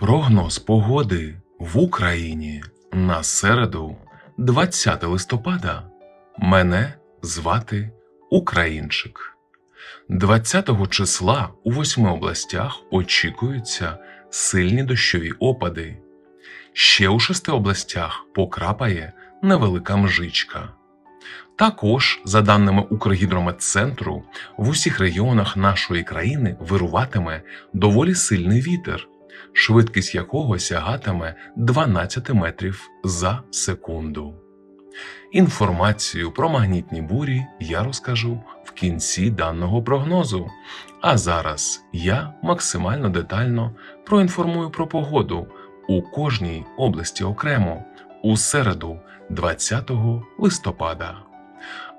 Прогноз погоди в Україні на середу, 20 листопада. Мене звати Українчик. 20 числа у восьми областях очікуються сильні дощові опади. Ще у шести областях покрапає невелика мжичка. Також, за даними Укргідрометцентру, в усіх регіонах нашої країни вируватиме доволі сильний вітер, швидкість якого сягатиме 12 метрів за секунду. Інформацію про магнітні бурі я розкажу в кінці даного прогнозу. А зараз я максимально детально проінформую про погоду у кожній області окремо у середу, 20 листопада.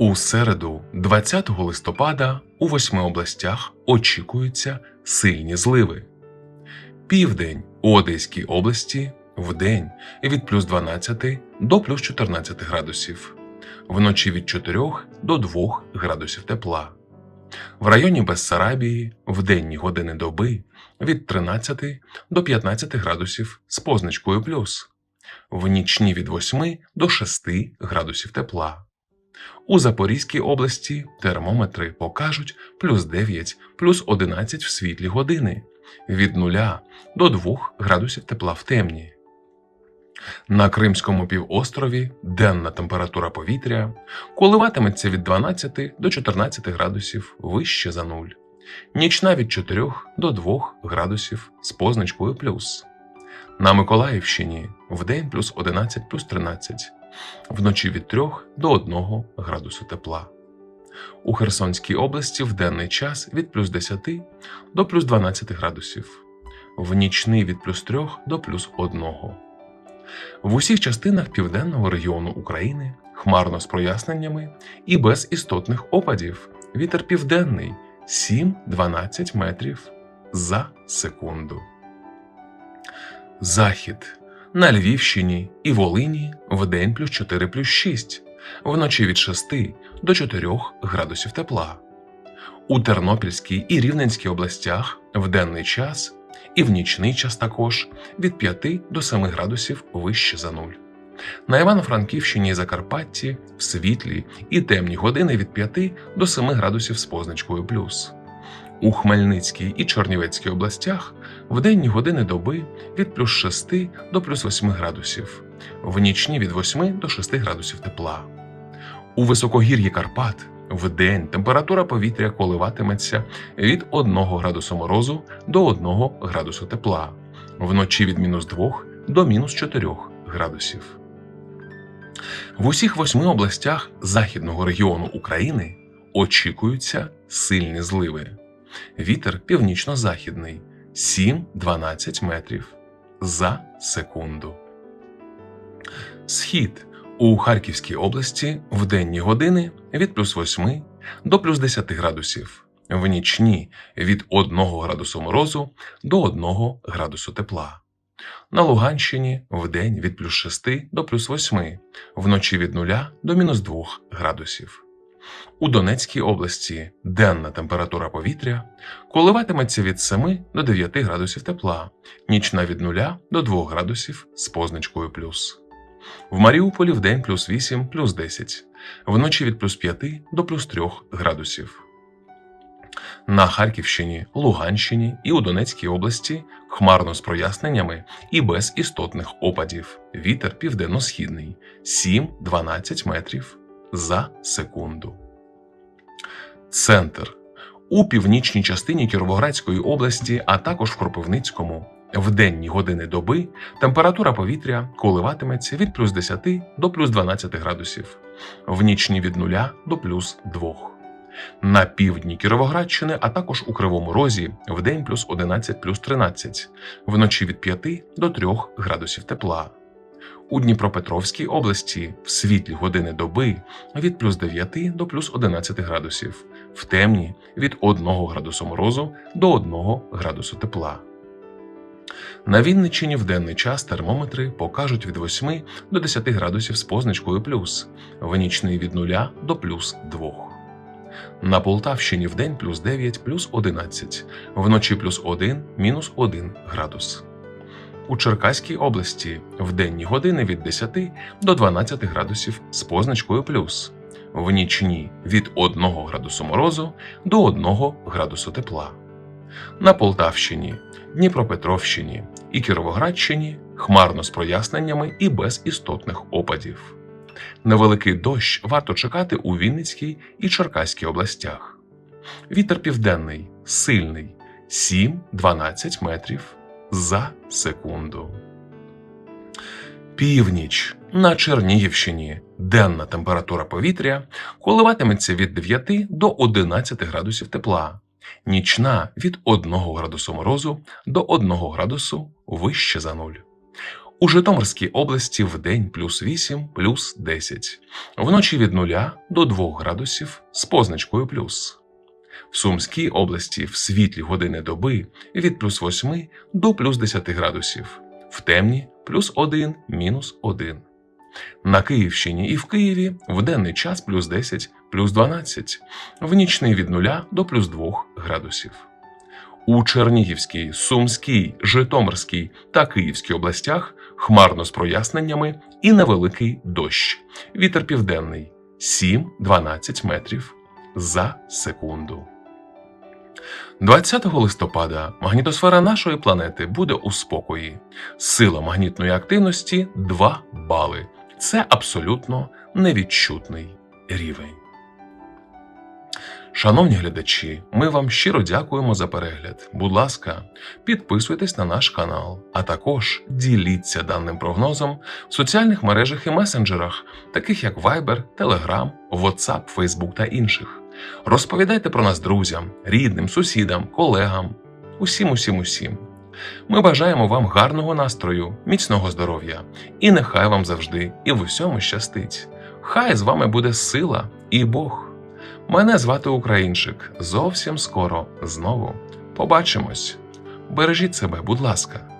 У середу, 20 листопада, у восьми областях очікуються сильні зливи. Південь у Одеській області вдень від плюс 12 до плюс 14 градусів, вночі від 4 до 2 градусів тепла. В районі Бессарабії в денні години доби від 13 до 15 градусів з позначкою плюс, в нічні від 8 до 6 градусів тепла. У Запорізькій області термометри покажуть плюс 9, плюс 11 в світлі години, від 0 до 2 градусів тепла в темні. На Кримському півострові денна температура повітря коливатиметься від 12 до 14 градусів вище за нуль, нічна від 4 до 2 градусів з позначкою плюс. На Миколаївщині вдень плюс 11 плюс 13, вночі від 3 до 1 градусу тепла. У Херсонській області в денний час від плюс 10 до плюс 12 градусів, в нічний від плюс 3 до плюс 1. В усіх частинах південного регіону України хмарно з проясненнями і без істотних опадів. Вітер південний 7-12 метрів за секунду. Захід на Львівщині і Волині вдень плюс 4 плюс 6, вночі від 6 до 4 градусів тепла. У Тернопільській і Рівненській областях в денний час і в нічний час також від 5 до 7 градусів вище за нуль. На Івано-Франківщині і Закарпатті в світлі і темні години від 5 до 7 градусів з позначкою плюс. У Хмельницькій і Чорнівецькій областях в денні години доби від плюс 6 до плюс 8 градусів, в нічні від 8 до 6 градусів тепла. У високогір'ї Карпат в день температура повітря коливатиметься від 1 градусу морозу до 1 градусу тепла, вночі від мінус 2 до мінус 4 градусів. В усіх восьми областях західного регіону України очікуються сильні зливи. Вітер північно-західний 7-12 метрів за секунду. Схід у Харківській області в денні години від плюс 8 до плюс 10 градусів, в нічні від 1 градусу морозу до 1 градусу тепла. На Луганщині в день від плюс 6 до плюс 8, вночі від 0 до мінус 2 градусів. У Донецькій області денна температура повітря коливатиметься від 7 до 9 градусів тепла, нічна від 0 до 2 градусів з позначкою плюс. В Маріуполі в день плюс 8 плюс 10, вночі від плюс 5 до плюс 3 градусів. На Харківщині, Луганщині і у Донецькій області хмарно з проясненнями і без істотних опадів. Вітер південно-східний 7-12 метрів за секунду. Центр у північній частині Кіровоградської області, а також в Кропивницькому. В денні години доби температура повітря коливатиметься від плюс 10 до плюс 12 градусів, в нічні від 0 до плюс 2. На півдні Кіровоградщини, а також у Кривому Розі в день плюс 11 плюс 13, вночі від 5 до 3 градусів тепла. У Дніпропетровській області в світлі години доби від плюс 9 до плюс 11 градусів, в темні від 1 градусу морозу до 1 градусу тепла. На Вінниччині в денний час термометри покажуть від 8 до 10 градусів з позначкою плюс, в нічний від 0 до плюс 2. На Полтавщині в день плюс 9 плюс 11, вночі плюс 1 мінус 1 градус. У Черкаській області в денні години від 10 до 12 градусів з позначкою плюс, в нічні від 1 градусу морозу до 1 градусу тепла. На Полтавщині, Дніпропетровщині і Кіровоградщині хмарно з проясненнями і без істотних опадів. Невеликий дощ варто чекати у Вінницькій і Черкаській областях. Вітер південний, сильний 7-12 метрів за секунду. Північ на Чернігівщині денна температура повітря коливатиметься від 9 до 11 градусів тепла, нічна від 1 градусу морозу до 1 градусу вище за нуль. У Житомирській області в день плюс 8 плюс 10, вночі від 0 до 2 градусів з позначкою плюс. В Сумській області в світлі години доби від плюс 8 до плюс 10 градусів, в темні плюс 1 мінус 1. На Київщині і в Києві в денний час плюс 10 плюс 12, в нічний від 0 до плюс 2 градусів. У Чернігівській, Сумській, Житомирській та Київській областях хмарно з проясненнями і невеликий дощ. Вітер південний 7-12 метрів за секунду. 20 листопада магнітосфера нашої планети буде у спокої. Сила магнітної активності 2 бали. Це абсолютно невідчутний рівень. Шановні глядачі, ми вам щиро дякуємо за перегляд. Будь ласка, підписуйтесь на наш канал, а також діліться даним прогнозом в соціальних мережах і месенджерах, таких як Viber, Telegram, WhatsApp, Facebook та інших. Розповідайте про нас друзям, рідним, сусідам, колегам, усім, усім, усім. Ми бажаємо вам гарного настрою, міцного здоров'я і нехай вам завжди і в усьому щастить. Хай з вами буде сила і Бог. Мене звати Українчик. Зовсім скоро знову побачимось. Бережіть себе, будь ласка.